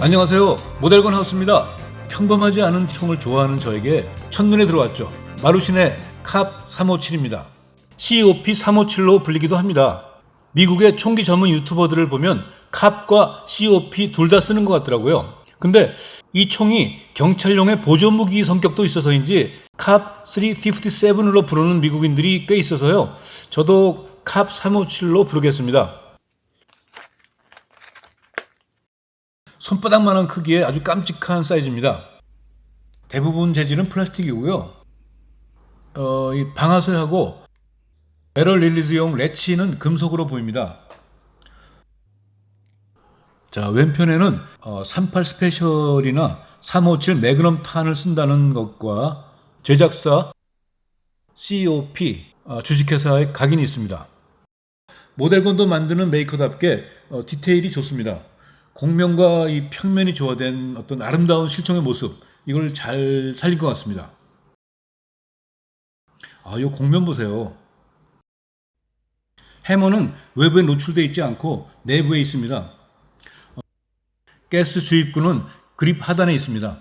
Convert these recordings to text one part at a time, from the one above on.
안녕하세요. 모델건 하우스입니다. 평범하지 않은 총을 좋아하는 저에게 첫눈에 들어왔죠. 마루신의 캅 357입니다. COP 357로 불리기도 합니다. 미국의 총기 전문 유튜버들을 보면 캅과 COP 둘 다 쓰는 것 같더라고요. 근데 이 총이 경찰용의 보조 무기 성격도 있어서인지 캅 357으로 부르는 미국인들이 꽤 있어서요. 저도 캅 357로 부르겠습니다. 손바닥만한 크기의 아주 깜찍한 사이즈입니다. 대부분 재질은 플라스틱이고요. 어, 이 방아쇠하고 배럴 릴리즈용 레치는 금속으로 보입니다. 자, 왼편에는 어, 38 스페셜이나 357 매그넘 탄을 쓴다는 것과 제작사 COP 어, 주식회사의 각인이 있습니다. 모델건도 만드는 메이커답게 어, 디테일이 좋습니다. 공면과 이 평면이 조화된 어떤 아름다운 실총의 모습 이걸 잘 살린 것 같습니다. 아, 이 공면 보세요. 해머는 외부에 노출되어 있지 않고 내부에 있습니다. 어, 가스 주입구는 그립 하단에 있습니다.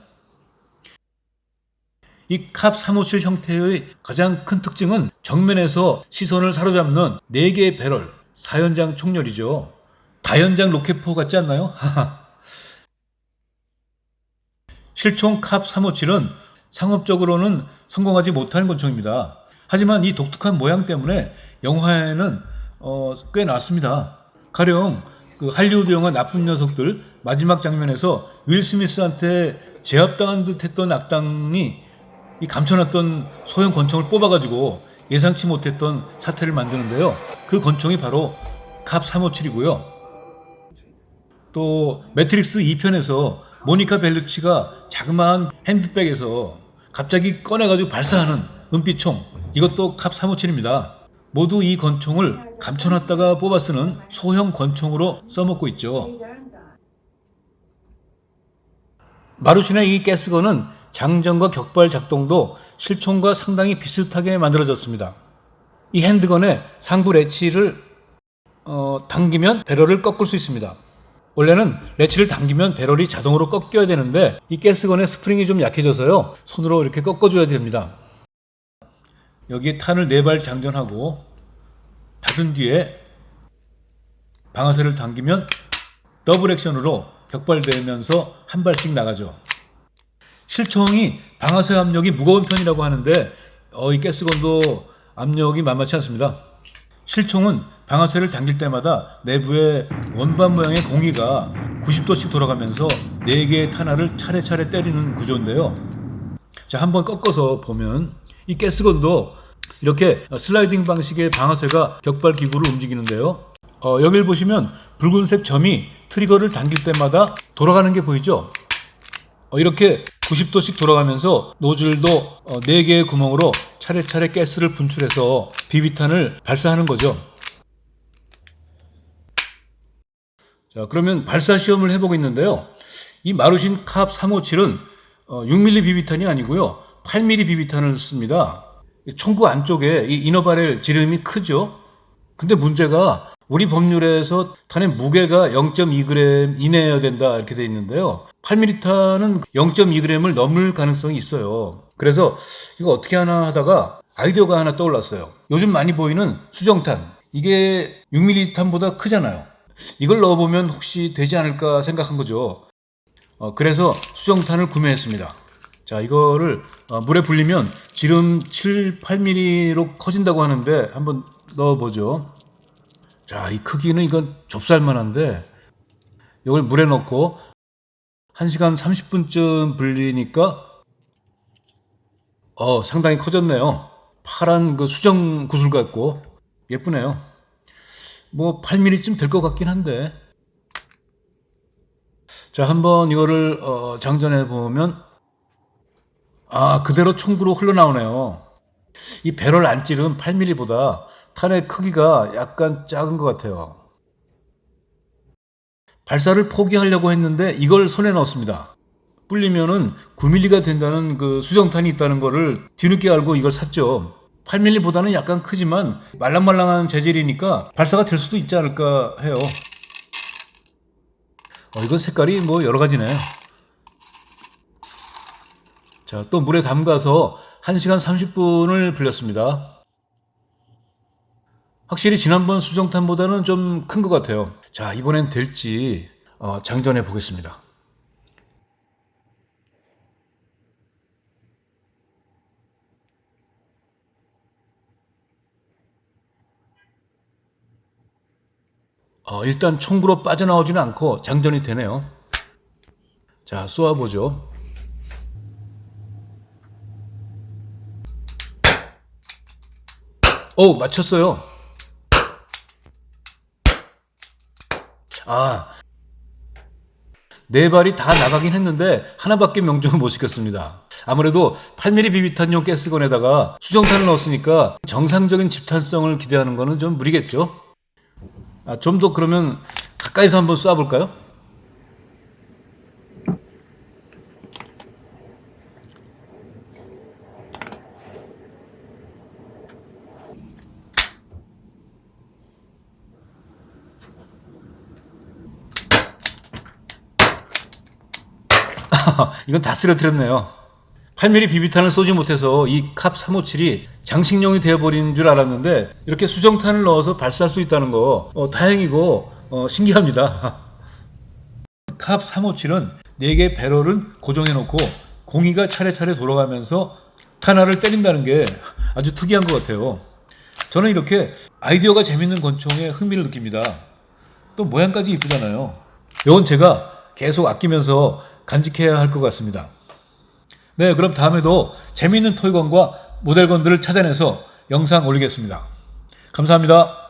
이 캅 357 형태의 가장 큰 특징은 정면에서 시선을 사로잡는 4개의 배럴, 4연장 총열이죠. 다연장 로켓포 같지 않나요? 실총 캅 357은 상업적으로는 성공하지 못한 권총입니다. 하지만 이 독특한 모양 때문에 영화에는 어, 꽤 나왔습니다. 가령 그 할리우드 영화 나쁜 녀석들 마지막 장면에서 윌 스미스한테 제압당한 듯했던 악당이 이 감춰놨던 소형 권총을 뽑아가지고 예상치 못했던 사태를 만드는데요. 그 권총이 바로 캅 357이고요. 또 매트릭스 2편에서 모니카 벨루치가 자그마한 핸드백에서 갑자기 꺼내가지고 발사하는 은빛총 이것도 캅 357입니다. 모두 이 권총을 감춰놨다가 뽑아 쓰는 소형 권총으로 써먹고 있죠. 마루신의 이 가스건은 장전과 격발 작동도 실총과 상당히 비슷하게 만들어졌습니다. 이 핸드건의 상부 레치를 어, 당기면 배럴을 꺾을 수 있습니다. 원래는 레치를 당기면 배럴이 자동으로 꺾여야 되는데 이 가스건의 스프링이 좀 약해져서요. 손으로 이렇게 꺾어줘야 됩니다. 여기에 탄을 네 발 장전하고 닫은 뒤에 방아쇠를 당기면 더블 액션으로 격발되면서 한 발씩 나가죠. 실총이 방아쇠 압력이 무거운 편이라고 하는데 어, 이 가스건도 압력이 만만치 않습니다. 실총은 방아쇠를 당길 때마다 내부에 원반 모양의 공기가 90도씩 돌아가면서 4개의 탄알을 차례차례 때리는 구조인데요. 자, 한번 꺾어서 보면 이 가스건도 이렇게 슬라이딩 방식의 방아쇠가 격발 기구를 움직이는데요. 어, 여기를 보시면 붉은색 점이 트리거를 당길 때마다 돌아가는 게 보이죠? 어, 이렇게 90도씩 돌아가면서 노즐도 어, 4개의 구멍으로 차례차례 가스를 분출해서 비비탄을 발사하는 거죠. 자, 그러면 발사 시험을 해보고 있는데요. 이 마루신 캅 357은 어, 6mm 비비탄이 아니고요. 8mm 비비탄을 씁니다. 총구 안쪽에 이 이너바렐 지름이 크죠. 근데 문제가 우리 법률에서 탄의 무게가 0.2g 이내여야 된다 이렇게 돼 있는데요. 8mm 탄은 0.2g을 넘을 가능성이 있어요. 그래서 이거 어떻게 하나 하다가 아이디어가 하나 떠올랐어요. 요즘 많이 보이는 수정탄. 이게 6mm 탄보다 크잖아요. 이걸 넣어보면 혹시 되지 않을까 생각한 거죠. 어, 그래서 수정탄을 구매했습니다. 자, 이거를 어, 물에 불리면 지름 7, 8mm로 커진다고 하는데 한번 넣어보죠. 자, 이 크기는 이건 좁쌀만한데 이걸 물에 넣고 1시간 30분쯤 불리니까 어, 상당히 커졌네요. 파란 그 수정 구슬 같고 예쁘네요. 뭐 8mm쯤 될 것 같긴 한데 자, 한번 이거를 어, 장전해 보면 아, 그대로 총구로 흘러나오네요. 이 배럴 안찔은 8mm보다 탄의 크기가 약간 작은 것 같아요. 발사를 포기하려고 했는데 이걸 손에 넣었습니다. 불리면은 9mm가 된다는 그 수정탄이 있다는 거를 뒤늦게 알고 이걸 샀죠. 8mm보다는 약간 크지만 말랑말랑한 재질이니까 발사가 될 수도 있지 않을까 해요. 어, 이건 색깔이 뭐 여러 가지네요. 자, 또 물에 담가서 1시간 30분을 불렸습니다. 확실히 지난번 수정탄보다는 좀 큰 것 같아요. 자, 이번엔 될지 어, 장전해 보겠습니다. 어, 일단 총구로 빠져나오지는 않고 장전이 되네요. 자, 쏘아보죠. 오, 맞췄어요. 아, 네 발이 다 나가긴 했는데 하나밖에 명중을 못 시켰습니다. 아무래도 8mm 비비탄용 가스건에다가 수정탄을 넣었으니까 정상적인 집탄성을 기대하는 거는 좀 무리겠죠. 아, 좀 더 그러면 가까이서 한번 쏴볼까요? 이건 다 쓰러뜨렸네요. 8mm 비비탄을 쏘지 못해서 이 캅 357이 장식용이 되어버린 줄 알았는데 이렇게 수정탄을 넣어서 발사할 수 있다는 거 어, 다행이고 어, 신기합니다. 캅 357은 4개의 배럴은 고정해 놓고 공이가 차례차례 돌아가면서 탄화를 때린다는 게 아주 특이한 것 같아요. 저는 이렇게 아이디어가 재밌는 권총에 흥미를 느낍니다. 또 모양까지 이쁘잖아요. 이건 제가 계속 아끼면서 간직해야 할 것 같습니다. 네, 그럼 다음에도 재미있는 토이건과 모델건들을 찾아내서 영상 올리겠습니다. 감사합니다.